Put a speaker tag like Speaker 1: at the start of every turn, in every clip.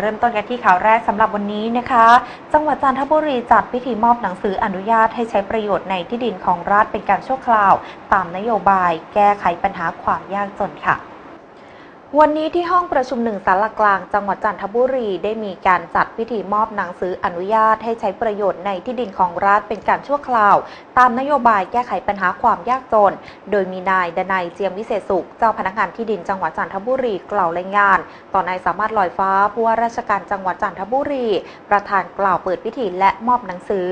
Speaker 1: เริ่มต้นกันที่ข่าวแรกสำหรับวันนี้นะคะ จังหวัดจันทบุรีจัดพิธีมอบหนังสืออนุญาตให้ใช้ประโยชน์ในที่ดินของรัฐเป็นการชั่วคราว ตามนโยบายแก้ไขปัญหาความยากจนค่ะ วันนี้ที่ห้องประชุมหนึ่งสารกลางจังหวัดจันทบุรีได้มีการจัดพิธีมอบหนังสืออนุญาตให้ใช้ประโยชน์ในที่ดินของรัฐเป็นการชั่วคราว ตามนโยบายแก้ไขปัญหาความยากจน โดยมีนายดนัยเจียมวิเศษสุข เจ้าพนักงานที่ดินจังหวัดจันทบุรีกล่าวรายงาน ต่อนายสามารถลอยฟ้าผู้ว่าราชการจังหวัดจันทบุรี ประธานกล่าวเปิดพิธีและมอบหนังสือ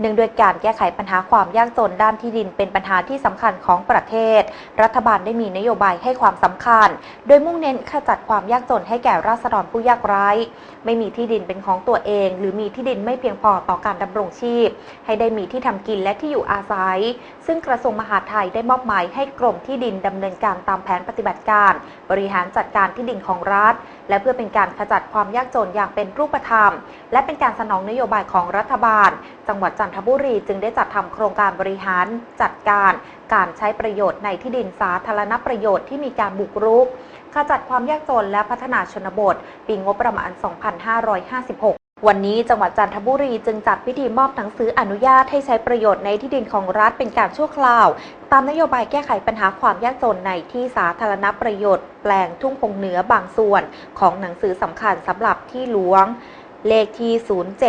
Speaker 1: เนื่องด้วยการแก้ไขปัญหาความยากจนด้านที่ดินเป็นปัญหาที่สำคัญของประเทศ รัฐบาลได้มีนโยบายให้ความสำคัญ โดยมุ่งเน้นขจัดความยากจนให้แก่ราษฎรผู้ยากไร้ ไม่มีที่ดินเป็นของตัวเอง หรือมีที่ดินไม่เพียงพอต่อการดำรงชีพ ให้ได้มีที่ทำกินและที่อยู่อาศัย ซึ่งกระทรวงมหาดไทยได้มอบหมายให้กรมที่ดินดำเนินการตามแผนปฏิบัติการ บริหารจัดการที่ดินของรัฐ และเพื่อเป็นการขจัดความยากจนอย่างเป็นรูปธรรม และเป็นการสนองนโยบายของรัฐบาล จังหวัดจันทบุรีจึงได้จัดทำโครงการบริหารจัดการ การใช้ประโยชน์ในที่ดินสาธารณประโยชน์ที่มีการบุกรุกขจัดความยากจนและพัฒนาชนบท ปีงบประมาณ 2556วันนี้จังหวัดจันทบุรีจึงจัดพิธีมอบหนังสืออนุญาตให้ใช้ประโยชน์ในที่ดินของรัฐเป็นการชั่วคราว ตามนโยบายแก้ไขปัญหาความยากจนในที่สาธารณประโยชน์ แปลงทุ่งพงเหนือบางส่วน ของหนังสือสำคัญสำหรับที่หลวง เลขที่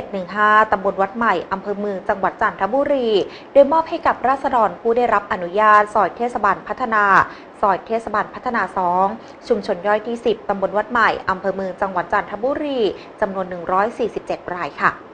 Speaker 1: 0715 ตำบลวัดใหม่ อำเภอเมือง จังหวัดจันทบุรี โดยมอบให้กับราษฎรผู้ได้รับอนุญาตซอยเทศบาลพัฒนา ซอยเทศบาลพัฒนา 2 ชุมชนย่อยที่ 10 ตำบลวัดใหม่ อำเภอเมือง จังหวัดจันทบุรี จำนวน 147 รายค่ะ